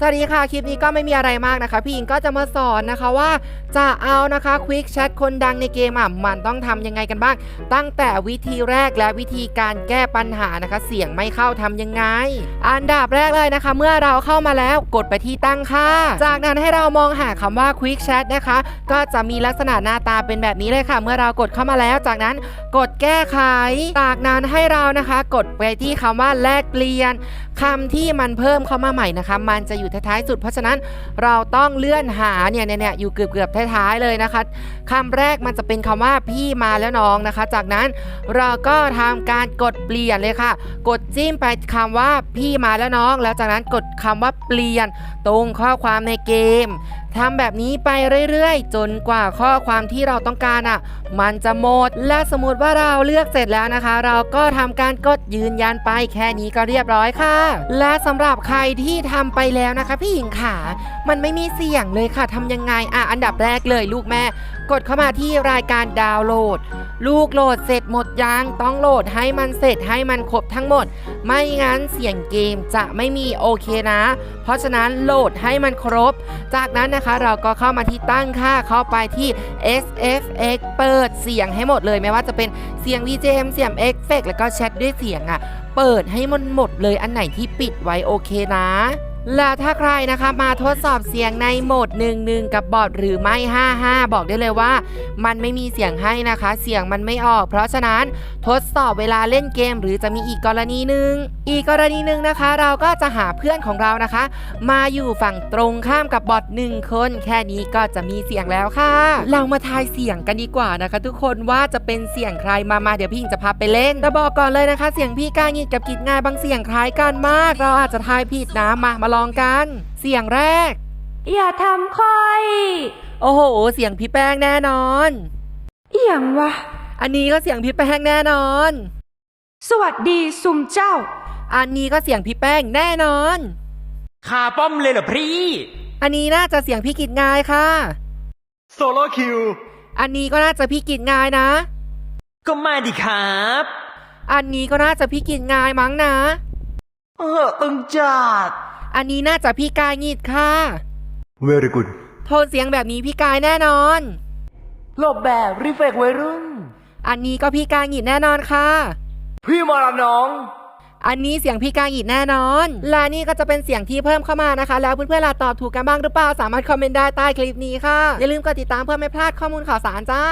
สวัสดีค่ะ คลิปนี้ก็ไม่มีอะไรมากนะคะ พี่หญิงก็จะมาสอนนะคะว่าจะเอานะคะควิกแชทคนดังในเกมอะมันต้องทำยังไงกันบ้าง ตั้งแต่วิธีแรกและวิธีการแก้ปัญหานะคะ เสียงไม่เข้าทำยังไง อันดับแรกเลยนะคะ เมื่อเราเข้ามาแล้วกดไปที่ตั้งค่า จากนั้นให้เรามองหาคำว่า Quick Chat นะคะ ก็จะมีลักษณะหน้าตาเป็นแบบนี้เลยค่ะ เมื่อเรากดเข้ามาแล้ว จากนั้นกดแก้ไข จากนั้นให้เรานะคะ กดไปที่คำว่าแลกเปลี่ยนคำที่มันเพิ่มเข้ามาใหม่นะคะมันจะอยู่ท้ายๆสุด เพราะฉะนั้นเราต้องเลื่อนหาเนี่ยเนี่ยอยู่เกือบเกือบท้ายๆเลยนะคะคำแรกมันจะเป็นคำว่าพี่มาแล้วน้องนะคะ จากนั้นเราก็ทำการกดเปลี่ยนเลยค่ะ กดจิ้มไปคำว่าพี่มาแล้วน้อง แล้วจากนั้นกดคำว่าเปลี่ยนตรงข้อความในเกม ทำแบบนี้ไปเรื่อยๆ จนกว่าข้อความที่เราต้องการอะ มันจะหมด และสมมติว่าเราเลือกเสร็จแล้วนะคะ เราก็ทำการกดยืนยันไปแค่นี้ก็เรียบร้อยค่ะ และสำหรับใครที่ทำไปแล้วนะคะพี่หญิงขามันไม่มีเสียงเลยค่ะทำยังไงอะอันดับแรกเลยลูกแม่ กดเข้ามาที่รายการดาวน์โหลด ลูกโหลดเสร็จหมดยังต้องโหลดให้มันเสร็จให้มันครบทั้งหมด ไม่งั้นเสียงเกมจะไม่มีโอเคนะ เพราะฉะนั้นโหลดให้มันครบ จากนั้นนะคะเราก็เข้ามาที่ตั้งค่าเข้าไปที่ SFX เปิดเสียงให้หมดเลยไม่ว่าจะเป็นเสียง VJM เสียง Effect แล้วก็แชทด้วยเสียงอะ เปิดให้มันหมดเลยอันไหนที่ปิดไว้โอเคนะ แล้วถ้าใครนะคะมาทดสอบเสียงในโหมด 11 กับบอดหรือไม่ 55 บอกได้เลยว่า มันไม่มีเสียงให้นะคะ เสียงมันไม่ออก เพราะฉะนั้นทดสอบเวลาเล่นเกม หรือจะมีอีกกรณีหนึ่งอีกกรณีหนึ่งนะคะ เราก็จะหาเพื่อนของเรานะคะ มาอยู่ฝั่งตรงข้ามกับบอทหนึ่งคน แค่นี้ก็จะมีเสียงแล้วค่ะ เรามาทายเสียงกันดีกว่านะคะ ทุกคนว่าจะเป็นเสียงใครมามาเดี๋ยวพี่จะพาไปเล่นแต่บอกก่อนเลยนะคะ เสียงพี่ก้างิดกับกิดง่ายบางเสียงคล้ายกันมาก เราอาจจะทายผิดนะมามาลองกัน เสียงแรก อย่าทำค่อย โอ้โห เสียงพี่แป้งแน่นอน เอียงวะ อันนี้ก็เสียงพี่แป้งแน่นอน สวัสดีซุมเจ้า อันนี้ก็เสียงพี่แป้งแน่นอนคาป้อมเลยเหรอพี่ อันนี้น่าจะเสียงพี่กิดง่ายค่ะ โซโล่คิว อันนี้ก็น่าจะพี่กิดง่ายนะ ก็มาดิครับ อันนี้ก็น่าจะพี่กิดง่ายมั้งนะ เออ ตึงจัด อันนี้น่าจะพี่กายงิดค่ะ very good โทนเสียงแบบนี้พี่กายแน่นอน หลบแบบรีเฟกวัยรุ่น อันนี้ก็พี่กายงิดแน่นอนค่ะ พี่มาละน้อง อันนี้เสียงพี่กายงิดแน่นอน และนี่ก็จะเป็นเสียงที่เพิ่มเข้ามานะคะ แล้วเพื่อนๆล่ะตอบถูกกันบ้างหรือเปล่า สามารถคอมเมนต์ได้ใต้คลิปนี้ค่ะ อย่าลืมกดติดตามเพื่อไม่พลาดข้อมูลข่าวสารจ้า